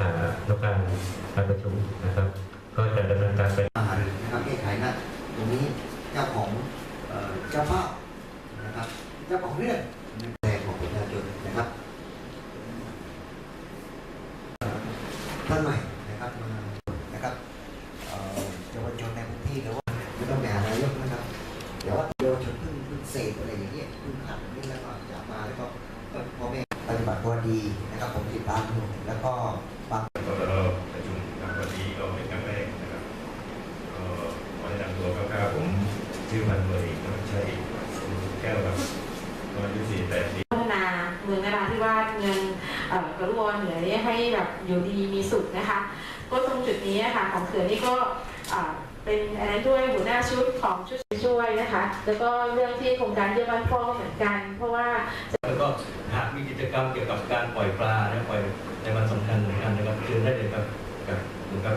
ขานุการการประชุมนะครับ ก็จะดำเนินการไปนะครับแก้ไขนะตรงนี้เจ้าของเจ้าภาพนะครับเจ้าของเรื่องแรงของประชาชนนะครับท่านใหม่นะครับมานะครับเอ่อเยาวชนในพื้นที่หรือว่าไม่ต้องไปหานายกนะครับเดี๋ยวว่าเยาวชนเพิ่งเพิ่งเสพอะไรอย่างเงี้ยเพิ่งขัดนี่แล้วก็จะมาแล้วก็ บัติตัวดีนะครับ ผมติดตามอยู่แล้วก็บางกตรประชุมครั้งวันนี้ก็เป็นครั้งแรกนะครับก็ขอแนะนำตัวคร่าวๆผมชื่อพันธุ์ตำรวจเอกธวัชชัยแก้วครับก็อายุ48ปีพัฒนาเมืองนราธิวาสเงเอ่อกรุวเหนือนี่ให้แบบอยู่ดีมีสุขนะคะ ก็ตรงจุดนี้ค่ะของเขื่อนนี่ก็เป็นอันนั้นด้วยหัวหน้าชุดของชุด ช่วยนะคะ แล้วก็เรื่องที่โครงการเยี่ยมบ้านพ่อก็เหมือนกัน เพราะว่าแล้วก็หากมีกิจกรรมเกี่ยวกับการปล่อยปลาและปล่อยในวันสำคัญเหมือนกันนะครับเชิญได้เลยครับกับคุณครับ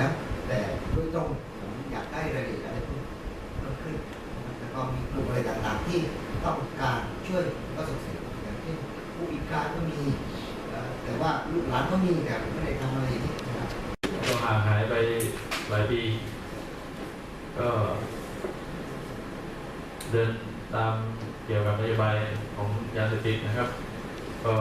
นะแต่ด้วยต้องผมอยากได้รายละเอียดอะไรเพิ่มเพิ่มขึ้นแล้วก็มีกลุ่มอะไรต่างๆที่ต้องการช่วยก็ส่งเสริมอย่างเช่นผู้พิการก็มีเอ่อแต่ว่าลูกหลานก็มีแต่ไม่ได้ทำอะไรที่นะครับก็ห่างหายไปหลายปี ก็ เดินตามเกี่ยวกับนโยบายของยาเสพติดนะครับ ก็